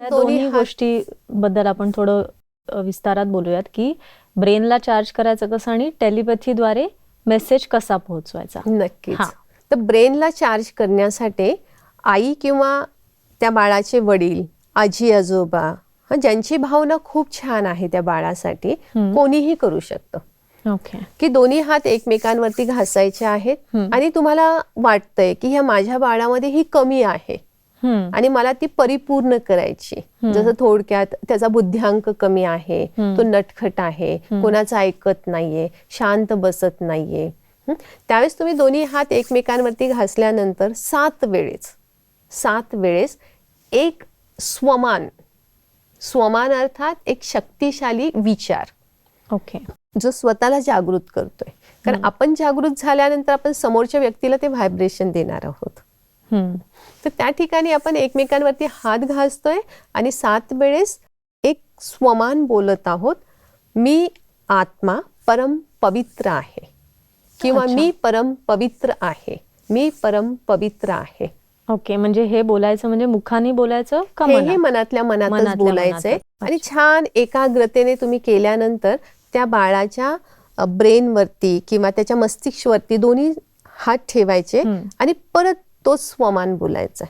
दोन्ही गोष्टी बद्दल आपण थोडं विस्तारात बोलूयात की ब्रेनला चार्ज करायचं कसं आणि टेलिपॅथीद्वारे मेसेज कसा पोहोचवायचा नक्कीच हा. तर ब्रेनला चार्ज करण्यासाठी आई किंवा त्या बाळाचे वडील आजी आजोबा हं, ज्यांची भावना खूप छान आहे त्या बाळासाठी. कोणीही करू शकतं ओके की दोन्ही हात एकमेकांवरती घासायचे आहेत. आणि तुम्हाला वाटतंय की ह्या माझ्या बाळामध्ये ही कमी आहे. आणि मला ती परिपूर्ण करायची. जसं थोडक्यात त्याचा बुद्ध्यांक कमी आहे. तो नटखट आहे कोणाचं ऐकत नाहीये शांत बसत नाहीये? त्यावेळेस तुम्ही दोन्ही हात एकमेकांवरती घासल्यानंतर सात वेळेस सात वेळेस एक स्वमान स्वमान अर्थात एक शक्तिशाली विचार ओके जो स्वतःला जागृत करतोय कारण आपण जागृत झाल्यानंतर आपण समोरच्या व्यक्तीला ते व्हायब्रेशन देणार आहोत. तर त्या ठिकाणी आपण एकमेकांवरती हात घासतोय आणि सात वेळेस एक स्वमान बोलत आहोत मी आत्मा परम पवित्र आहे किंवा. मी परम पवित्र आहे मी परम पवित्र आहे ओके म्हणजे हे बोलायचं म्हणजे मुखाने बोलायचं हे मनात? मनातल्या मनातच मनातल्या बोलायचंय. आणि छान एकाग्रतेने तुम्ही केल्यानंतर त्या बाळाच्या ब्रेनवरती किंवा त्याच्या मस्तिष्कवरती दोन्ही हात ठेवायचे. आणि परत तोच स्वमान बोलायचा.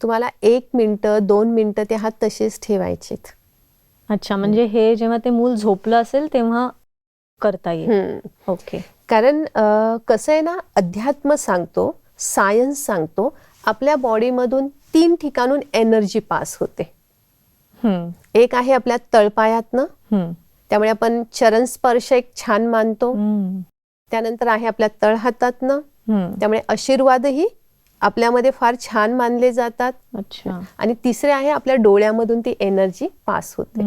तुम्हाला एक मिनिटं दोन मिनिटं ते हात तसेच ठेवायचेत अच्छा म्हणजे हे जेव्हा ते मूल झोपलं असेल तेव्हा करता येईल. ओके कारण कसं आहे ना अध्यात्म सांगतो सायन्स सांगतो आपल्या बॉडीमधून तीन ठिकाणून एनर्जी पास होते. एक आहे आपल्या तळपायातनं. त्यामुळे आपण चरण स्पर्श एक छान मानतो. त्यानंतर आहे आपल्या तळहातातनं. त्यामुळे आशीर्वादही आपल्यामध्ये फार छान मानले जातात अच्छा आणि तिसरे आहे आपल्या डोळ्यामधून ती एनर्जी पास होते.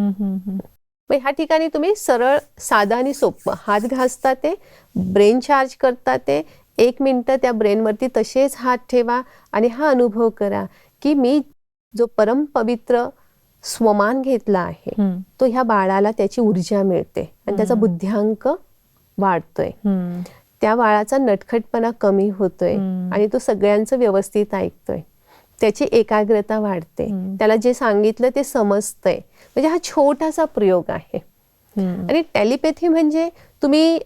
मग ह्या ठिकाणी तुम्ही सरळ साधं आणि सोपं हात घासता ते ब्रेन चार्ज करता ते एक मिनटं त्या ब्रेनवरती तसेच हात ठेवा आणि हा अनुभव करा की मी जो परम पवित्र स्वमान घेतला आहे. तो ह्या बाळाला त्याची ऊर्जा मिळते आणि त्याचा बुद्ध्यांक वाढतोय. त्या बाळाचा नटखटपणा कमी होतोय. आणि तो सगळ्यांचं व्यवस्थित ऐकतोय त्याची एकाग्रता वाढते. त्याला जे सांगितलं ते समजतंय म्हणजे हा छोटासा प्रयोग आहे. आणि टेलिपॅथी म्हणजे तुम्ही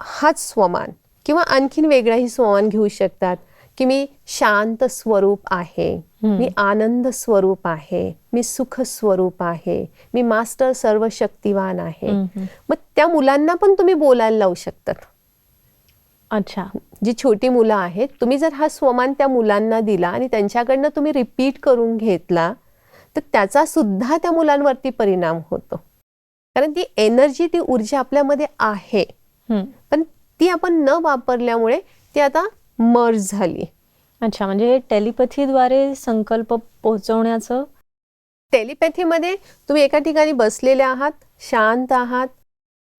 हाच स्वमान किंवा आणखीन वेगळाही स्वमान घेऊ शकतात की मी शांत स्वरूप आहे. मी आनंद स्वरूप आहे मी सुख स्वरूप आहे मी मास्टर सर्वशक्तिवान आहे हम्म. मग त्या मुलांना पण तुम्ही बोलायला लावू शकतात अच्छा. जी छोटी मुलं आहेत तुम्ही जर हा स्वमान त्या मुलांना दिला आणि त्यांच्याकडनं तुम्ही रिपीट करून घेतला तर त्याचा सुद्धा त्या मुलांवरती परिणाम होतो. कारण ती एनर्जी ती ऊर्जा आपल्यामध्ये आहे. पण ती आपण न वापरल्यामुळे ती आता मर्ज झाली. अच्छा म्हणजे टेलिपॅथीद्वारे संकल्प पोहोचवण्याचं? टेलिपॅथीमध्ये तुम्ही एका ठिकाणी बसलेले आहात शांत आहात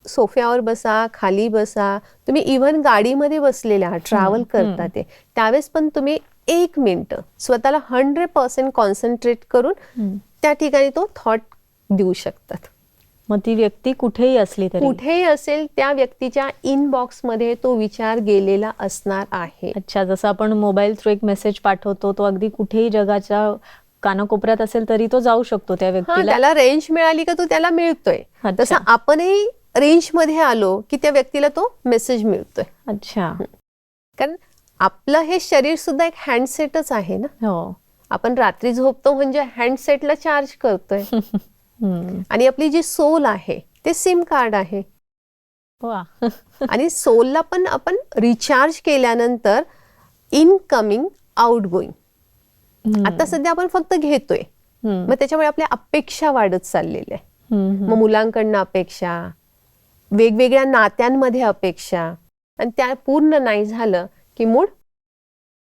सोफ्यावर बसा खाली बसा. तुम्ही इव्हन गाडीमध्ये बसलेले आहात ट्रॅव्हल करता ते. त्यावेळेस पण तुम्ही एक मिनटं स्वतःला हंड्रेड पर्सेंट कॉन्सन्ट्रेट करून. त्या ठिकाणी तो थॉट देऊ शकतात. मग ती व्यक्ती कुठेही असली तरी. कुठेही असेल त्या व्यक्तीच्या इनबॉक्समध्ये तो विचार गेलेला असणार आहे. अच्छा जसं आपण मोबाईल थ्रू एक मेसेज पाठवतो तो अगदी कुठेही जगाच्या कानाकोपऱ्यात असेल तरी तो जाऊ शकतो त्या व्यक्तीला. त्याला रेंज मिळाली का तो त्याला मिळतोय. तसं आपणही रेंजमध्ये आलो की त्या व्यक्तीला तो मेसेज मिळतोय. अच्छा. कारण आपलं हे शरीर सुद्धा एक हँडसेटच आहे ना. हो. आपण रात्री झोपतो म्हणजे हँडसेटला चार्ज करतोय. आणि आपली जी सोल आहे ते सिम कार्ड आहे. आणि सोलला पण आपण रिचार्ज केल्यानंतर इनकमिंग आउट गोईंग. आता सध्या आपण फक्त घेतोय. मग त्याच्यामुळे आपल्या अपेक्षा वाढत चाललेल्या आहे. मग मुलांकडनं अपेक्षा वेगवेगळ्या नात्यांमध्ये अपेक्षा. आणि त्या पूर्ण नाही झालं की मूड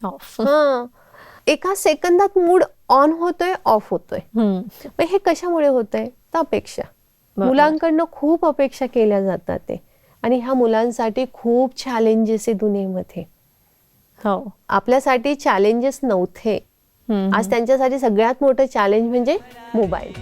Off. हा. एका सेकंदात मूड ऑन होतोय ऑफ होतोय. हे कशामुळे होतंय? तर अपेक्षा. मुलांकडनं खूप अपेक्षा केल्या जातात ते. आणि ह्या मुलांसाठी खूप चॅलेंजेस आहे दुनियेमध्ये. हो. आपल्यासाठी चॅलेंजेस नव्हते. आज त्यांच्यासाठी सगळ्यात मोठं चॅलेंज म्हणजे मोबाईल